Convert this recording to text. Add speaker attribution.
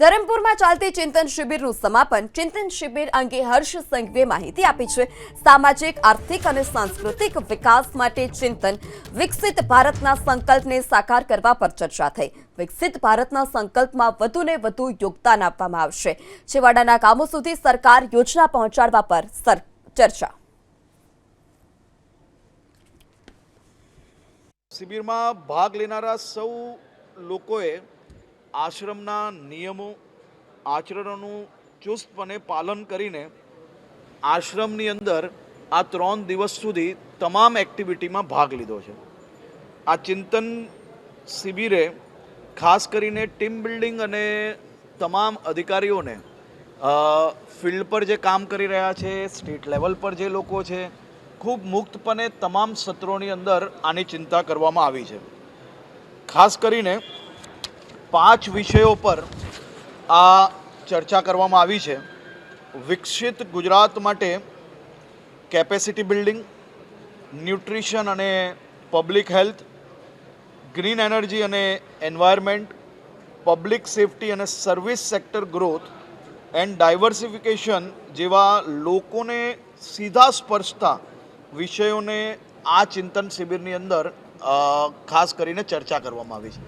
Speaker 1: ધરમપુરમાં ચાલતી ચિંતન શિબિરનું સમાપન. ચિંતન શિબિર અંગે હર્ષ સંઘવીએ માહિતી આપી છે. સામાજિક, આર્થિક અને સાંસ્કૃતિક વિકાસ માટે ચિંતન વિકસિત ભારતના સંકલ્પને સાકાર કરવા પર ચર્ચા થઈ. વિકસિત ભારતના સંકલ્પમાં વધુને વધુ યોગદાન આપવામાં આવશે. છેવાડાના કામો સુધી સરકાર યોજના પહોંચાડવા પર ચર્ચા.
Speaker 2: શિબિરમાં ભાગ લેનારા સૌ લોકોએ આશ્રમના નિયમો, આચરણોનું ચુસ્તપણે પાલન કરીને આશ્રમની અંદર આ ત્રણ દિવસ સુધી તમામ એક્ટિવિટીમાં ભાગ લીધો છે. આ ચિંતન શિબિરે ખાસ કરીને ટીમ બિલ્ડિંગ અને તમામ અધિકારીઓને ફિલ્ડ પર જે કામ કરી રહ્યા છે, સ્ટેટ લેવલ પર જે લોકો છે, ખૂબ મુક્તપણે તમામ સત્રોની અંદર આની ચિંતા કરવામાં આવી છે. ખાસ કરીને પાંચ વિષયો પર આ ચર્ચા કરવામાં આવી છે. વિકસિત ગુજરાત માટે કેપેસિટી બિલ્ડિંગ ન્યુટ્રિશન અને પબ્લિક હેલ્થ ગ્રીન એનર્જી અને એન્વાયરમેન્ટ પબ્લિક સેફટી અને service sector growth and diversification જેવા લોકોને સીધા સ્પર્શતા વિષયોને આ ચિંતન શિબિરની અંદર ખાસ કરીને ચર્ચા કરવામાં આવી છે.